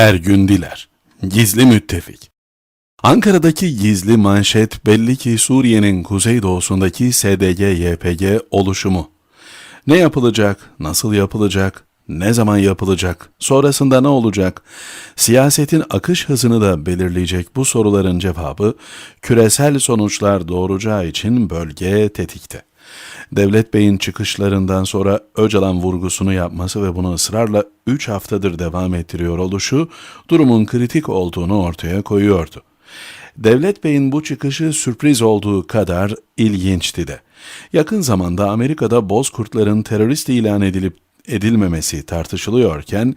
Ergün Diler, gizli müttefik. Ankara'daki gizli manşet belli ki Suriye'nin kuzeydoğusundaki SDG-YPG oluşumu. Ne yapılacak, nasıl yapılacak, ne zaman yapılacak, sonrasında ne olacak? Siyasetin akış hızını da belirleyecek bu soruların cevabı küresel sonuçlar doğuracağı için bölge tetikte. Devlet Bey'in çıkışlarından sonra Öcalan vurgusunu yapması ve bunu ısrarla 3 haftadır devam ettiriyor oluşu durumun kritik olduğunu ortaya koyuyordu. Devlet Bey'in bu çıkışı sürpriz olduğu kadar ilginçti de. Yakın zamanda Amerika'da bozkurtların terörist ilan edilip edilmemesi tartışılıyorken,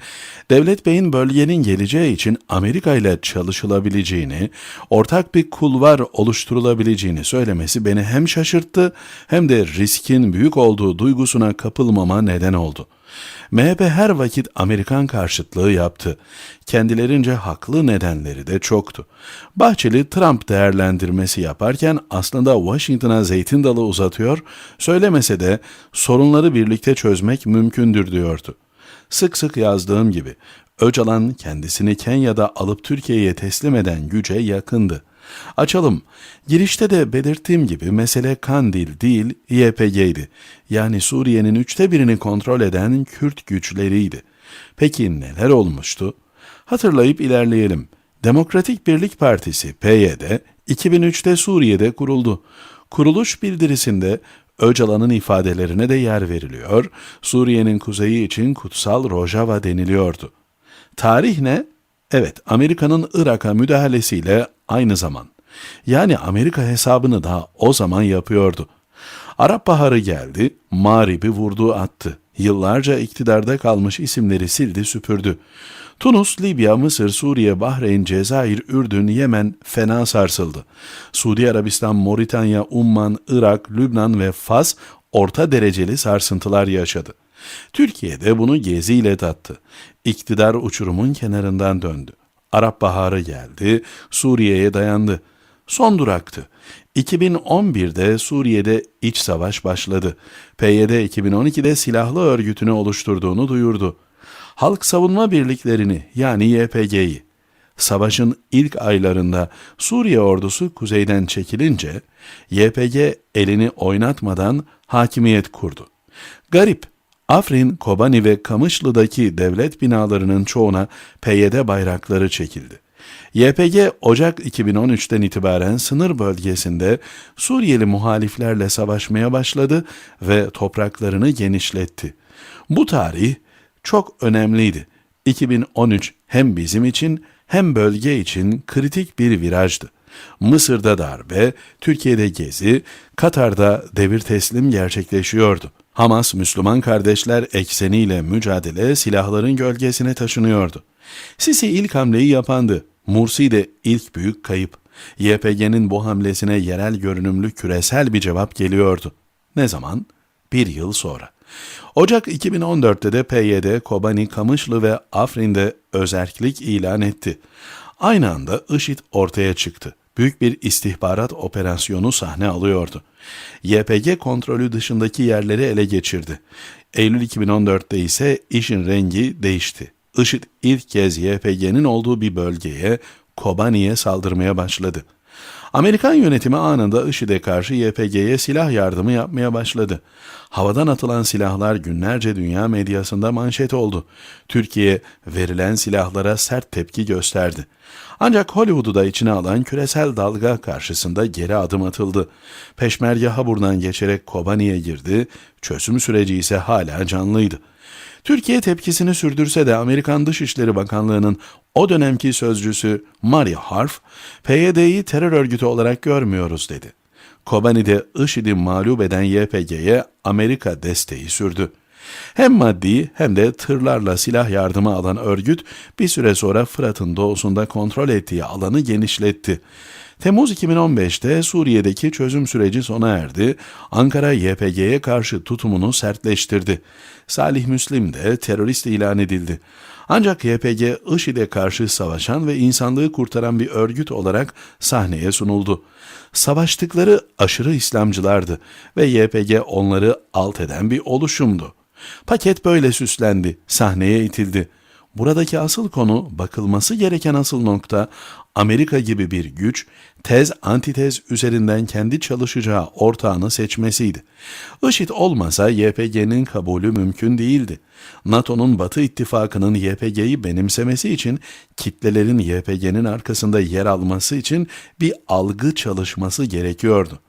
Devlet Bey'in bölgenin geleceği için Amerika ile çalışılabileceğini, ortak bir kulvar oluşturulabileceğini söylemesi beni hem şaşırttı hem de riskin büyük olduğu duygusuna kapılmama neden oldu. MHP her vakit Amerikan karşıtlığı yaptı. Kendilerince haklı nedenleri de çoktu. Bahçeli Trump değerlendirmesi yaparken aslında Washington'a zeytin dalı uzatıyor, söylemese de sorunları birlikte çözmek mümkündür diyordu. Sık sık yazdığım gibi Öcalan kendisini Kenya'da alıp Türkiye'ye teslim eden güce yakındı. Açalım. Girişte de belirttiğim gibi mesele Kandil değil YPG'ydi. Yani Suriye'nin üçte birini kontrol eden Kürt güçleriydi. Peki neler olmuştu? Hatırlayıp ilerleyelim. Demokratik Birlik Partisi PYD 2003'te Suriye'de kuruldu. Kuruluş bildirisinde Öcalan'ın ifadelerine de yer veriliyor, Suriye'nin kuzeyi için kutsal Rojava deniliyordu. Tarih ne? Evet, Amerika'nın Irak'a müdahalesiyle aynı zaman. Yani Amerika hesabını da o zaman yapıyordu. Arap Baharı geldi, Mağrib'i vurdu attı. Yıllarca iktidarda kalmış isimleri sildi süpürdü. Tunus, Libya, Mısır, Suriye, Bahreyn, Cezayir, Ürdün, Yemen fena sarsıldı. Suudi Arabistan, Moritanya, Umman, Irak, Lübnan ve Fas orta dereceli sarsıntılar yaşadı. Türkiye de bunu geziyle tattı. İktidar uçurumun kenarından döndü. Arap Baharı geldi, Suriye'ye dayandı. Son duraktı. 2011'de Suriye'de iç savaş başladı. PYD 2012'de silahlı örgütünü oluşturduğunu duyurdu. Halk Savunma Birliklerini yani YPG'yi Savaşın ilk aylarında Suriye ordusu kuzeyden çekilince YPG elini oynatmadan hakimiyet kurdu. Garip, Afrin, Kobani ve Kamışlı'daki devlet binalarının çoğuna PYD bayrakları çekildi. YPG Ocak 2013'ten itibaren sınır bölgesinde Suriyeli muhaliflerle savaşmaya başladı ve topraklarını genişletti. Bu tarih çok önemliydi. 2013 hem bizim için hem bölge için kritik bir virajdı. Mısır'da darbe, Türkiye'de gezi, Katar'da devir teslim gerçekleşiyordu. Hamas Müslüman kardeşler ekseniyle mücadele silahların gölgesine taşınıyordu. Sisi ilk hamleyi yapandı. Mursi de ilk büyük kayıp. YPG'nin bu hamlesine yerel görünümlü küresel bir cevap geliyordu. Ne zaman? Bir yıl sonra. Ocak 2014'te de PYD, Kobani, Kamışlı ve Afrin'de özerklik ilan etti. Aynı anda IŞİD ortaya çıktı. Büyük bir istihbarat operasyonu sahne alıyordu. YPG kontrolü dışındaki yerleri ele geçirdi. Eylül 2014'te ise işin rengi değişti. IŞİD ilk kez YPG'nin olduğu bir bölgeye, Kobani'ye saldırmaya başladı. Amerikan yönetimi anında IŞİD'e karşı YPG'ye silah yardımı yapmaya başladı. Havadan atılan silahlar günlerce dünya medyasında manşet oldu. Türkiye verilen silahlara sert tepki gösterdi. Ancak Hollywood'u da içine alan küresel dalga karşısında geri adım atıldı. Peşmerge Habur'dan geçerek Kobani'ye girdi, çözüm süreci ise hala canlıydı. Türkiye tepkisini sürdürse de Amerikan Dışişleri Bakanlığı'nın o dönemki sözcüsü Maria Harf, PYD'yi terör örgütü olarak görmüyoruz dedi. Kobani'de IŞİD'i mağlup eden YPG'ye Amerika desteği sürdü. Hem maddi hem de tırlarla silah yardımı alan örgüt bir süre sonra Fırat'ın doğusunda kontrol ettiği alanı genişletti. Temmuz 2015'te Suriye'deki çözüm süreci sona erdi. Ankara YPG'ye karşı tutumunu sertleştirdi. Salih Müslim de terörist ilan edildi. Ancak YPG IŞİD'e karşı savaşan ve insanlığı kurtaran bir örgüt olarak sahneye sunuldu. Savaştıkları aşırı İslamcılardı ve YPG onları alt eden bir oluşumdu. Paket böyle süslendi, sahneye itildi. Buradaki asıl konu, bakılması gereken asıl nokta, Amerika gibi bir güç, tez antitez üzerinden kendi çalışacağı ortağını seçmesiydi. IŞİD olmasa YPG'nin kabulü mümkün değildi. NATO'nun Batı ittifakının YPG'yi benimsemesi için kitlelerin YPG'nin arkasında yer alması için bir algı çalışması gerekiyordu.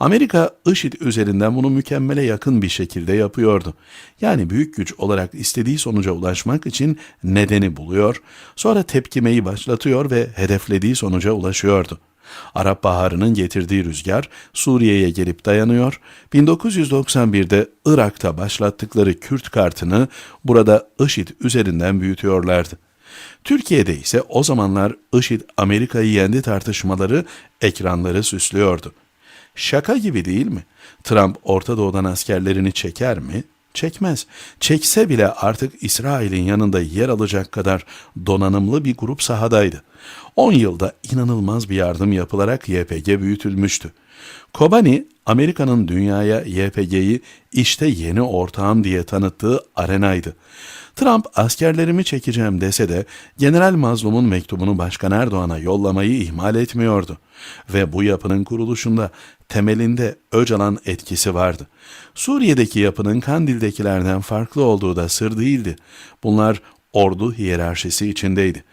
Amerika IŞİD üzerinden bunu mükemmele yakın bir şekilde yapıyordu. Yani büyük güç olarak istediği sonuca ulaşmak için nedeni buluyor, sonra tepkimeyi başlatıyor ve hedeflediği sonuca ulaşıyordu. Arap Baharı'nın getirdiği rüzgar Suriye'ye gelip dayanıyor. 1991'de Irak'ta başlattıkları Kürt kartını burada IŞİD üzerinden büyütüyorlardı. Türkiye'de ise o zamanlar IŞİD Amerika'yı yendi tartışmaları ekranları süslüyordu. Şaka gibi değil mi? Trump Orta Doğu'dan askerlerini çeker mi? Çekmez. Çekse bile artık İsrail'in yanında yer alacak kadar donanımlı bir grup sahadaydı. 10 yılda inanılmaz bir yardım yapılarak YPG büyütülmüştü. Kobani, Amerika'nın dünyaya YPG'yi işte yeni ortağım diye tanıttığı arenaydı. Trump askerlerimi çekeceğim dese de General Mazlum'un mektubunu Başkan Erdoğan'a yollamayı ihmal etmiyordu. Ve bu yapının kuruluşunda temelinde Öcalan etkisi vardı. Suriye'deki yapının Kandil'dekilerden farklı olduğu da sır değildi. Bunlar ordu hiyerarşisi içindeydi.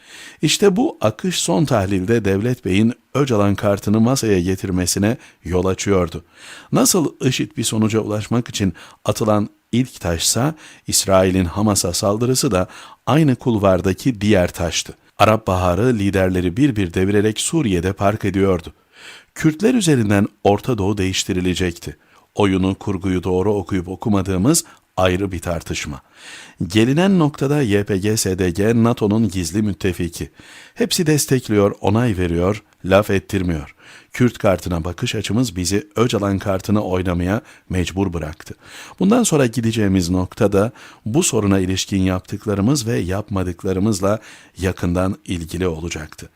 İşte bu akış son tahlilde Devlet Bey'in Öcalan kartını masaya getirmesine yol açıyordu. Nasıl IŞİD bir sonuca ulaşmak için atılan ilk taşsa İsrail'in Hamas'a saldırısı da aynı kulvardaki diğer taştı. Arap Baharı liderleri bir bir devirerek Suriye'de park ediyordu. Kürtler üzerinden Orta Doğu değiştirilecekti. Oyunu, kurguyu doğru okuyup okumadığımız ayrı bir tartışma. Gelinen noktada YPG-SDG NATO'nun gizli müttefiki. Hepsi destekliyor, onay veriyor, laf ettirmiyor. Kürt kartına bakış açımız bizi Öcalan kartını oynamaya mecbur bıraktı. Bundan sonra gideceğimiz noktada bu soruna ilişkin yaptıklarımız ve yapmadıklarımızla yakından ilgili olacaktı.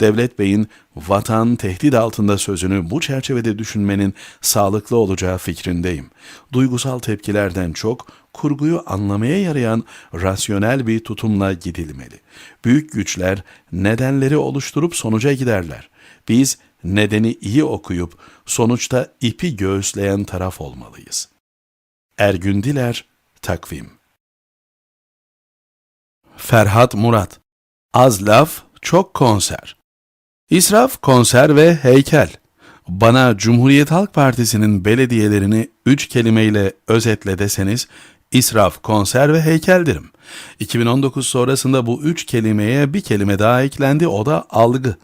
Devlet Bey'in vatan tehdit altında sözünü bu çerçevede düşünmenin sağlıklı olacağı fikrindeyim. Duygusal tepkilerden çok kurguyu anlamaya yarayan rasyonel bir tutumla gidilmeli. Büyük güçler nedenleri oluşturup sonuca giderler. Biz nedeni iyi okuyup sonuçta ipi göğüsleyen taraf olmalıyız. Ergün Diler, Takvim Ferhat Murat Az laf, çok konser. İsraf, konser ve heykel. Bana Cumhuriyet Halk Partisi'nin belediyelerini üç kelimeyle özetle deseniz, israf, konser ve heykel derim. 2019 sonrasında bu üç kelimeye bir kelime daha eklendi, o da algı.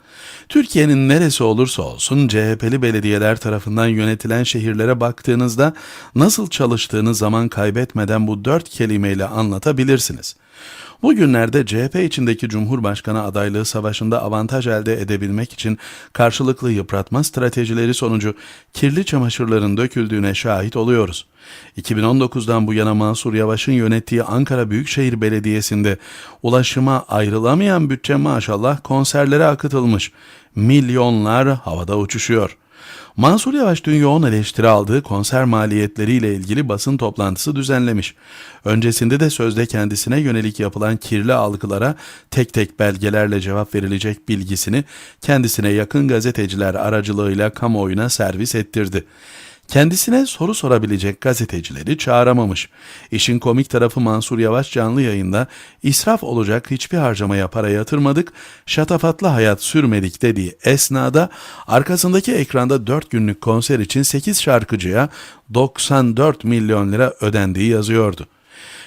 Türkiye'nin neresi olursa olsun CHP'li belediyeler tarafından yönetilen şehirlere baktığınızda nasıl çalıştığını zaman kaybetmeden bu dört kelimeyle anlatabilirsiniz. Bugünlerde CHP içindeki Cumhurbaşkanı adaylığı savaşında avantaj elde edebilmek için karşılıklı yıpratma stratejileri sonucu kirli çamaşırların döküldüğüne şahit oluyoruz. 2019'dan bu yana Mansur Yavaş'ın yönettiği Ankara Büyükşehir Belediyesi'nde ulaşıma ayrılamayan bütçe maşallah konserlere akıtılmış. Milyonlar havada uçuşuyor. Mansur Yavaş dün yoğun eleştiri aldığı konser maliyetleriyle ilgili basın toplantısı düzenlemiş. Öncesinde de sözde kendisine yönelik yapılan kirli algılara tek tek belgelerle cevap verilecek bilgisini kendisine yakın gazeteciler aracılığıyla kamuoyuna servis ettirdi. Kendisine soru sorabilecek gazetecileri çağıramamış. İşin komik tarafı Mansur Yavaş canlı yayında israf olacak hiçbir harcamaya para yatırmadık, şatafatlı hayat sürmedik dediği esnada arkasındaki ekranda 4 günlük konser için 8 şarkıcıya 94 milyon lira ödendiği yazıyordu.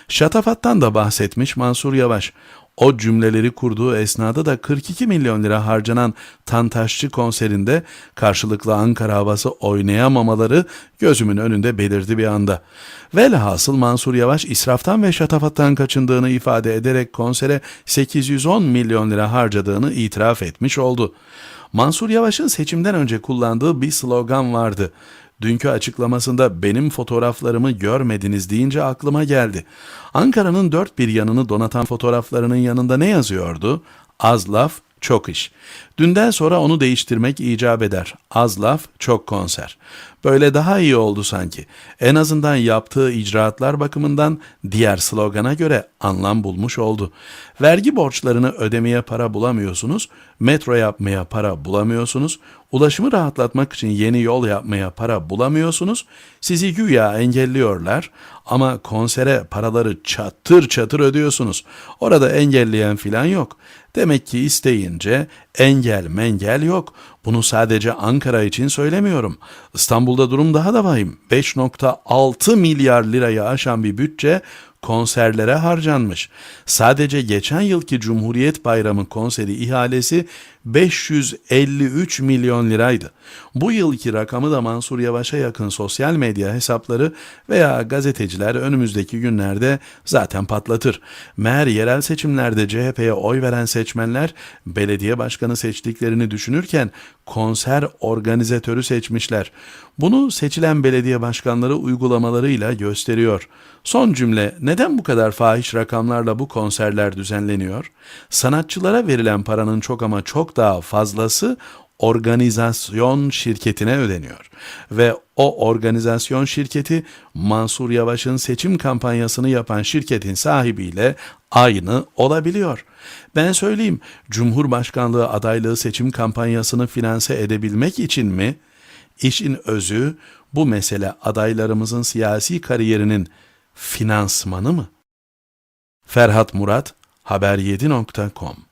Şatafattan da bahsetmiş Mansur Yavaş. O cümleleri kurduğu esnada da 42 milyon lira harcanan Tantaşçı konserinde karşılıklı Ankara havası oynayamamaları gözümün önünde belirdi bir anda. Velhasıl Mansur Yavaş israftan ve şatafattan kaçındığını ifade ederek konsere 810 milyon lira harcadığını itiraf etmiş oldu. Mansur Yavaş'ın seçimden önce kullandığı bir slogan vardı. Dünkü açıklamasında benim fotoğraflarımı görmediniz deyince aklıma geldi. Ankara'nın dört bir yanını donatan fotoğraflarının yanında ne yazıyordu? Az laf, çok iş. Dünden sonra onu değiştirmek icap eder. Az laf, çok konser. Böyle daha iyi oldu sanki. En azından yaptığı icraatlar bakımından diğer slogana göre anlam bulmuş oldu. Vergi borçlarını ödemeye para bulamıyorsunuz, metro yapmaya para bulamıyorsunuz, ulaşımı rahatlatmak için yeni yol yapmaya para bulamıyorsunuz, sizi güya engelliyorlar ama konsere paraları çatır çatır ödüyorsunuz. Orada engelleyen filan yok. Demek ki isteyince engel mengel yok. Bunu sadece Ankara için söylemiyorum. İstanbul'da durum daha da vahim. 5.6 milyar lirayı aşan bir bütçe konserlere harcanmış. Sadece geçen yılki Cumhuriyet Bayramı konseri ihalesi 553 milyon liraydı. Bu yılki rakamı da Mansur Yavaş'a yakın sosyal medya hesapları veya gazeteciler önümüzdeki günlerde zaten patlatır. Meğer yerel seçimlerde CHP'ye oy veren seçmenler belediye başkanı seçtiklerini düşünürken konser organizatörü seçmişler. Bunu seçilen belediye başkanları uygulamalarıyla gösteriyor. Son cümle neden bu kadar fahiş rakamlarla bu konserler düzenleniyor? Sanatçılara verilen paranın çok ama çok daha fazlası organizasyon şirketine ödeniyor. Ve o organizasyon şirketi Mansur Yavaş'ın seçim kampanyasını yapan şirketin sahibiyle aynı olabiliyor. Ben söyleyeyim, Cumhurbaşkanlığı adaylığı seçim kampanyasını finanse edebilmek için mi? İşin özü bu mesele adaylarımızın siyasi kariyerinin finansmanı mı? Ferhat Murat, haber7.com